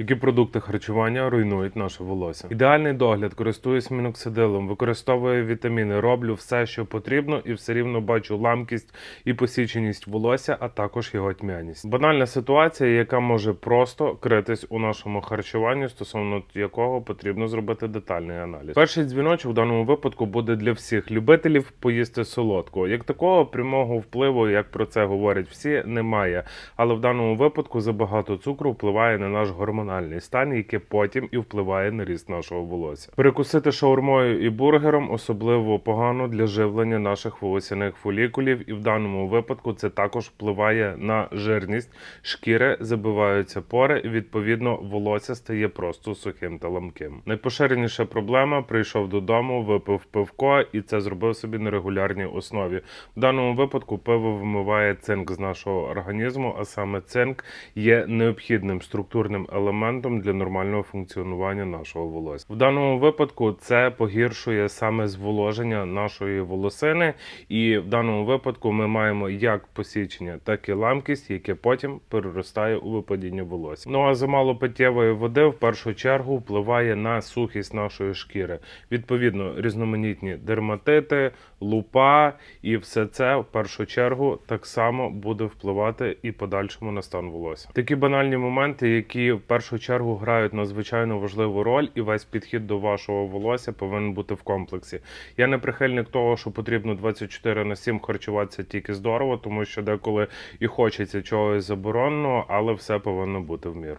Які продукти харчування руйнують наше волосся? Ідеальний догляд, користуюсь міноксидилом, використовую вітаміни, роблю все, що потрібно, і все рівно бачу ламкість і посіченість волосся, а також його тьмяність. Банальна ситуація, яка може просто критись у нашому харчуванні, стосовно якого потрібно зробити детальний аналіз. Перший дзвіночок в даному випадку буде для всіх любителів поїсти солодкого. Як такого прямого впливу, як про це говорять всі, немає. Але в даному випадку забагато цукру впливає на наш гормональний стан, який потім і впливає на ріст нашого волосся. Перекусити шаурмою і бургером особливо погано для живлення наших волосяних фолікулів, і в даному випадку це також впливає на жирність шкіри, забиваються пори, і відповідно волосся стає просто сухим та ламким. Найпоширеніша проблема прийшов додому, випив пивко, і це зробив собі на регулярній основі. В даному випадку пиво вимиває цинк з нашого організму, а саме цинк є необхідним структурним елементом для нормального функціонування нашого волосся. В даному випадку це погіршує саме зволоження нашої волосини, і в даному випадку ми маємо як посічення, так і ламкість, яке потім переростає у випадіння волосся. Ну а замало питєвої води в першу чергу впливає на сухість нашої шкіри. Відповідно, різноманітні дерматити, лупа і все це в першу чергу так само буде впливати і подальшому на стан волосся. Такі банальні моменти, які в першу чергу грають надзвичайно важливу роль, і весь підхід до вашого волосся повинен бути в комплексі. Я не прихильник того, що потрібно 24 на 7 харчуватися тільки здорово, тому що деколи і хочеться чогось забороненого, але все повинно бути в міру.